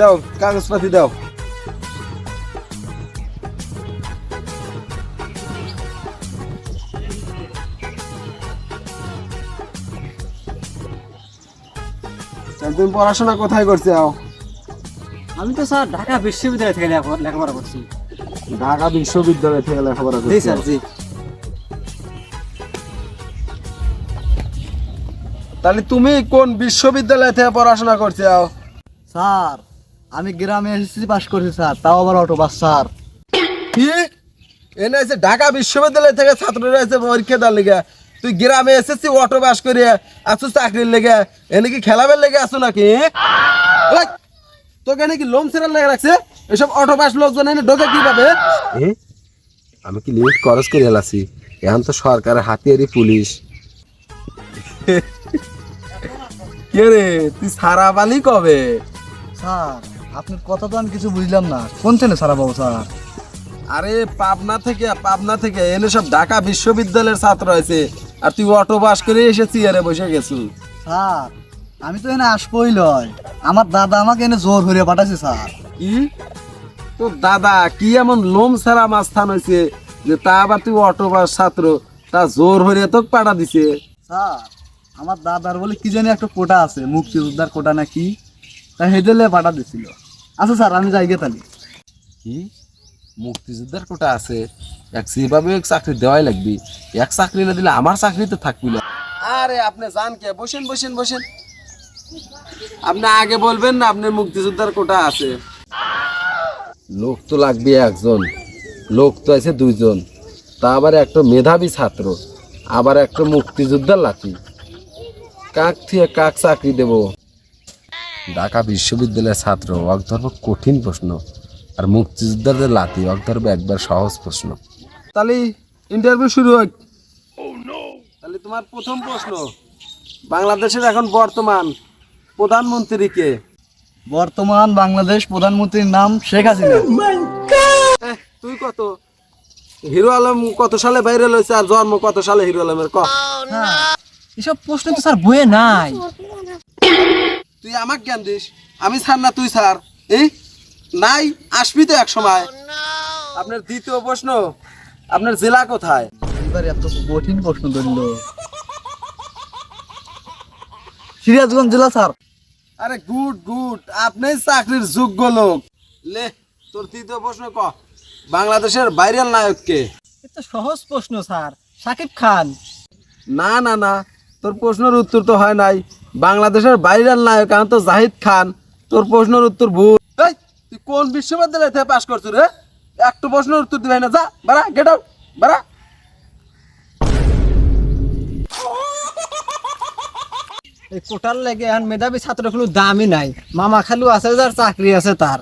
দাও কাগজপাতি দাও। তা তুমি পড়াশোনা কোথায় করছ? আমি তো স্যার ঢাকা বিশ্ববিদ্যালয় থেকে লেখাপড়া করছি। ঢাকা বিশ্ববিদ্যালয় থেকে লেখাপড়া করছ স্যার জি। তাহলে তুমি কোন বিশ্ববিদ্যালয় থেকে পড়াশোনা করছ? স্যার আমি গ্রামে এসেছি পাস করছি স্যার। তাও আবার অটো বাস স্যার। কি? এনে এসে ঢাকা বিশ্ববিদ্যালয় থেকে ছাত্ররা এসে পরীক্ষা দেওয়ার লেগে। তুই গ্রামে এসেছি অটো বাস করে আসু চাকরির লেগে। এনে কি খেলাবের লেগে আসো নাকি? ওই, তোকে নাকি লোম সেরার লেগে রাখছে? এসব অটো বাস লোকজন এনে ঢোকে কি পাবে আমি কি লিমিট খরচ করে এলাছি? এখন তো সরকারের হাতিয়ারি পুলিশ। কে রে তুই সারা বালি কবে? স্যার আপনার কথা তো আমি কিছু বুঝলাম না। কোন ছেলে সারা বাবু স্যার আরে পাবনা থেকে পাবনা থেকে এনে সব ঢাকা বিশ্ববিদ্যালয়ের ছাত্র আছে আর তুই অটো বাস করে এসেছি আরে বসে গেছু। স্যার আমি তো এনে আসবই লয়। আমার দাদা আমাকে এনে জোর হয়ে পাঠাচ্ছে স্যার। কি? তোর দাদা কি এমন লোম ছাড়া মাস্থান হয়েছে যে তা আবার তুই অটো বাস ছাত্র তা জোর হয়ে তোকে পাঠা দিছে? স্যার আমার দাদার বলে কি জানি একটা কোটা আছে মুক্তিযোদ্ধার কোটা নাকি? তা হেডেলে পাঠা দিছিল। আচ্ছা স্যার আমি যাই গে তাহলে। কি? মুক্তিযোদ্ধার কোটা আছে। এক সেভাবে এক চাকরি দেওয়াই লাগবে। এক চাকরি না দিলে আমার চাকরি তো থাকবি না। আরে আপনি জান কে? বসেন বসেন বসেন। আপনি আগে বলবেন না আপনার মুক্তিযোদ্ধার কোটা আছে। লোক তো লাগবে একজন। লোক তো আছে দুইজন। তা আবার একটা মেধাবী ছাত্র আবার একটা মুক্তিযোদ্ধার লাঠি। কাক থেকে কাক চাকরি দেব? ঢাকা বিশ্ববিদ্যালয়ের ছাত্র অক ধরব কঠিন প্রশ্ন আর মুক্তিযোদ্ধাদের লাতি অক ধরব একবার সহজ প্রশ্ন। তাহলে ইন্টারভিউ শুরু হোক। তাহলে তোমার প্রথম প্রশ্ন বাংলাদেশের এখন বর্তমান প্রধানমন্ত্রী কে? বর্তমান বাংলাদেশ প্রধানমন্ত্রীর নাম শেখ হাসিনা। এহ, তুই কত? হিরো আলম কত সালে বাইরে হয়েছে আর জন্ম কত সালে হিরো আলমের? ক? এসব প্রশ্ন তো স্যার বইয়ে নাই। তুই আমাকে জ্ঞান দিস। আমি স্যার না তুই স্যার। এই নাই আসবি তো এক সময়। আপনার দ্বিতীয় প্রশ্ন আপনার জেলা কোথায়? এবার এত কঠিন প্রশ্ন ধরল। সিরাজগঞ্জ জেলা স্যার। আরে গুড গুড। আপনি চাকরির যোগ্য লোক। লে তোর তৃতীয় প্রশ্ন ক। বাংলাদেশের ভাইরাল নায়ক কে? এ তো সহজ প্রশ্ন স্যার। সাকিব খান। না না না। তোর প্রশ্নের উত্তর তো হয় নাই। বাংলাদেশের বাইরের নায়ক এখন তো জাহিদ খান, তোর প্রশ্নের উত্তর ভুল। তুই কোন বিশ্ববিদ্যালয় থেকে পাশ করছিস রে? একটু প্রশ্নের উত্তর দিবে না, যা, বাড়া গেট আউট বাড়া। এই কোটার লেগে এখন মেধাবী ছাত্র কোনো দামই নাই। মামা খালু আছে যার চাকরি আছে তার।